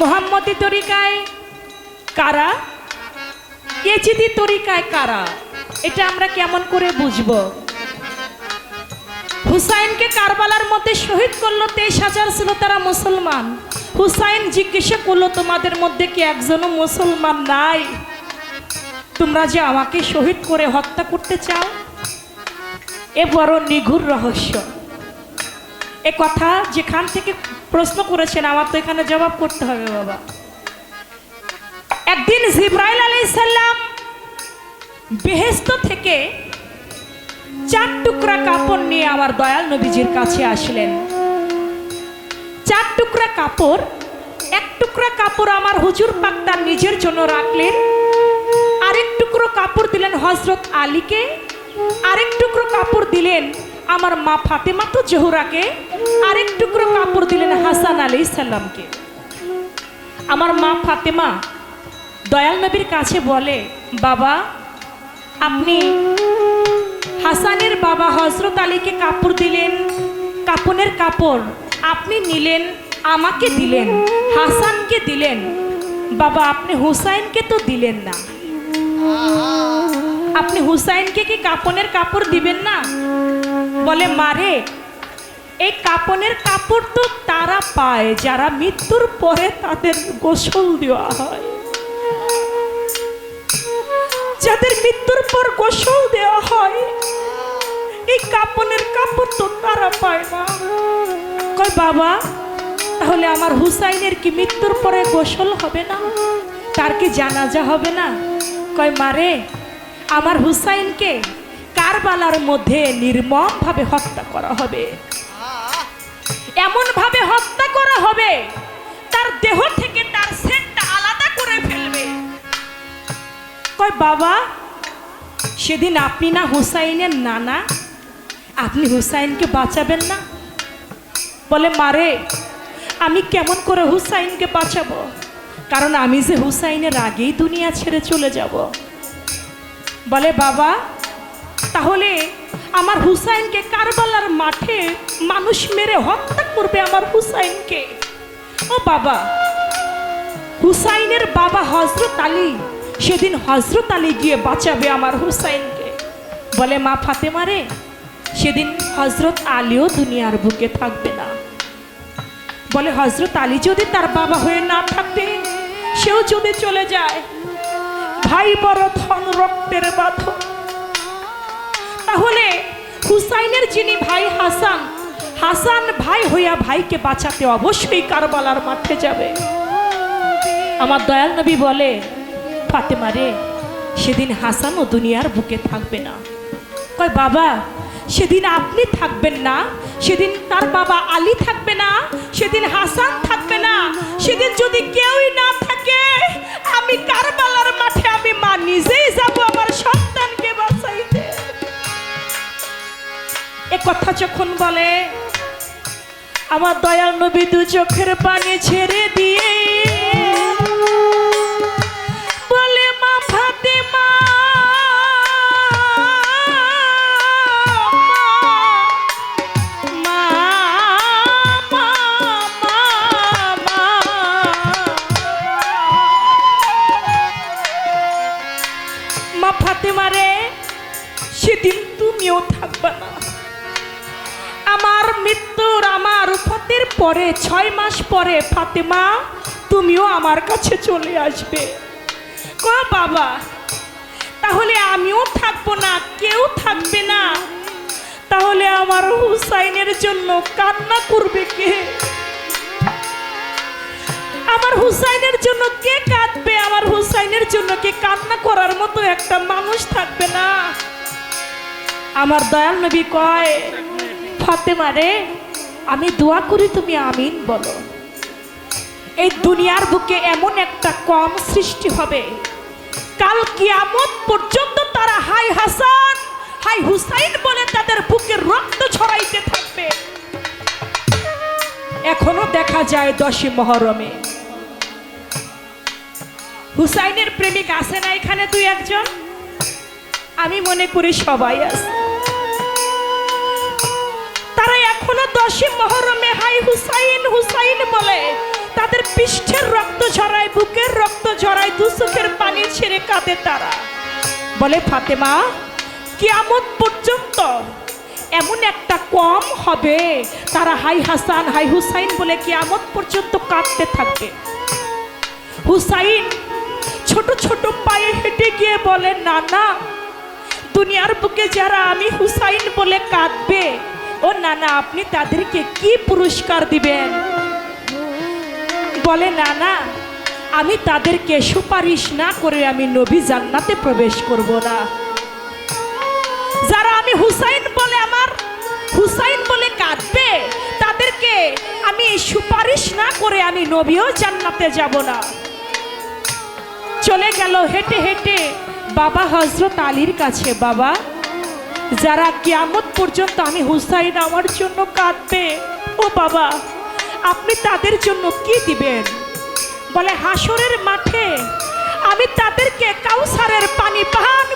মোহাম্মদী তরিকায় কারা? এজিদি তরিকায় কারা? এটা আমরা কেমন করে বুঝব? হুসাইনকে কারবালার মধ্যে শহীদ করল তেইশ হাজার ছিল তারা মুসলমান। হুসাইন জিজ্ঞাসা করল, তোমাদের মধ্যে কি একজনও মুসলমান নাই? তোমরা যে আমাকে শহীদ করে হত্যা করতে চাও? এ বড় নিঘুর রহস্য। এ কথা যেখান থেকে প্রশ্ন করেছেন, আমার তো এখানে জবাব করতে হবে বাবা। একদিন জিব্রাইল আলাইহিস সালাম বেহেস্ত থেকে চার টুকরা কাপড় নিয়ে আমার দয়াল নবীজির কাছে আসলেন। চার টুকরা কাপড়, এক টুকরা কাপড় আমার হুজুর পাক তার নিজের জন্য রাখলেন, আরেক টুকরো কাপড় দিলেন হজরত আলীকে, আরেক টুকরো কাপড় দিলেন আমার মা ফাতেমা তো জহুরাকে আরেক টুকরো কাপড় দিলেন হাসান আলী সাল্লামকে আমার মা ফাতেমা দয়াল নবীর কাছে বলে, বাবা, আপনি হাসানের বাবা হজরত আলীকে কাপড় দিলেন, কাপনের কাপড় আপনি নিলেন, আমাকে দিলেন, হাসানকে দিলেন। বাবা, আপনি হুসাইনকে তো দিলেন না। আপনি হুসাইনকে কি কাপনের কাপড় দিবেন না? বলে, মারে, এই কাপনের কাপড় তো তারা পায়, যারা মৃত্যুর পরে তাদের গোসল দেওয়া হয়। যাদের মৃত্যুর পর গোসল দেওয়া হয়, এই কাপনের কাপড় তো তারা পায় না। কয়, বাবা, তাহলে আমার হুসাইনের কি মৃত্যুর পরে গোসল হবে না? তার কি জানাজা হবে না? কয়, মারে, আমার হুসাইনকে কারবালার মধ্যে নির্মমভাবে হত্যা করা হবে। এমন ভাবে হত্যা করা হবে, তার দেহ থেকে তার সেটটা আলাদা করে ফেলবে। কয়, বাবা, সেদিন আপনি না হুসাইনের নানা? আপনি হুসাইনকে বাঁচাবেন না? বলে, মারে, আমি কেমন করে হুসাইনকে বাঁচাবো? কারণ আমি যে হুসাইনের আগেই দুনিয়া ছেড়ে চলে যাব। বলে, বাবা তাহলে আমার হুসাইনকে কারবালার মাঠে মানুষ মেরে হত্যা করবে আমার হুসাইনকে। ও বাবা, হুসাইনের বাবা হজরত আলী সেদিন হজরত আলী গিয়ে বাঁচাবে আমার হুসাইনকে। বলে, মা ফাতেমা রে, সেদিন হজরত আলীও দুনিয়ার বুকে থাকবে না। বলে হজরত আলী যদি তার বাবা হয়ে না থাকতে, সেও যদি চলে যায়, ভাই বড় ধন রক্তের বাঁধন তাহলে হুসাইনের যিনি ভাই হাসান হাসান ভাই হইয়া ভাইকে বাঁচাতে অবশ্যই কারবালার মাঠে যাবে। আমার দয়াল নবী বলে, ফাতেমা রে, সেদিন হাসান ও দুনিয়ার বুকে থাকবে না। কয়, বাবা, সেদিন আপনি থাকবেন না, সেদিন তার বাবা আলী থাকবে না, সেদিন হাসান থাকবে না, সেদিন যদি কেউই না থাকে, আমি কারবালার কথা যখন বলে আমার দয়াল নবী দু চোখের পানি ছেড়ে দিয়ে বলে মা ফাতেমা মা, ফাতেমা রে সেদিন তুমিও থাকবা না। মৃত্যুর আমার উফাতের পরে ছয় মাস পরে, ফাতেমা, তুমিও আমার কাছে চলে আসবে। ক বাবা, তাহলে আমিও থাকব না, কেউ থাকবে না। তাহলে আমার হুসাইনের জন্য কান্না করবে কে? আমার হুসাইনের জন্য কে কাঁদবে? আমার হুসাইনের জন্য কে কান্না করার মতো একটা মানুষ থাকবে না? আমার দয়াল নবী কয় ফাতেমা রে আমি দোয়া করি তুমি আমিন বলো। এই দুনিয়ার বুকে এমন একটা কম সৃষ্টি হবে। কাল কিয়ামত পর্যন্ত তারা, হাই হাসান, হাই হুসাইন বলে তাদের বুকে রক্ত ছড়াইতে থাকবে। এখনও দেখা যায় দশই মহরমে। হুসাইনের প্রেমিক আছে না এখানে দুই একজন? আমি মনে করি সবাই আছে। দশই মহরমে হাই হুসাইন হুসাইন বলে। তাদের পৃষ্ঠের রক্ত ঝরায়, বুকের রক্ত ঝরায়, দু চোখের পানি ছেড়ে কাঁদে তারা। বলে ফাতেমা, কিয়ামত পর্যন্ত এমন একটা কম হবে। তারা হাই হাসান, হাই হুসাইন বলে কিয়ামত পর্যন্ত কাঁদতে থাকবে। হুসাইন ছোট ছোট পায়ে হেঁটে গিয়ে বলে না না দুনিয়ার বুকে যারা আমি হুসাইন বলে কাঁদবে ও না না আপনি তাদেরকে কি পুরস্কার দিবেন? বলে না না আমি তাদেরকে সুপারিশ না করে আমি নবী জান্নাতে প্রবেশ করব না। যারা আমি হুসাইন বলে আমার, হুসাইন বলে কাঁদবে, তাদেরকে আমি সুপারিশ না করে আমি নবীও জান্নাতে যাব না। চলে গেল হেঁটে হেঁটে বাবা হজরত আলীর কাছে, বাবা যারা কিয়ামত পর্যন্ত আমি হুসাইন আমার জন্য কাঁদবে, ও বাবা, আপনি তাদের জন্য কি দিবেন? বলে, হাসরের মাঠে আমি তাদেরকে কাউসারের পানি পান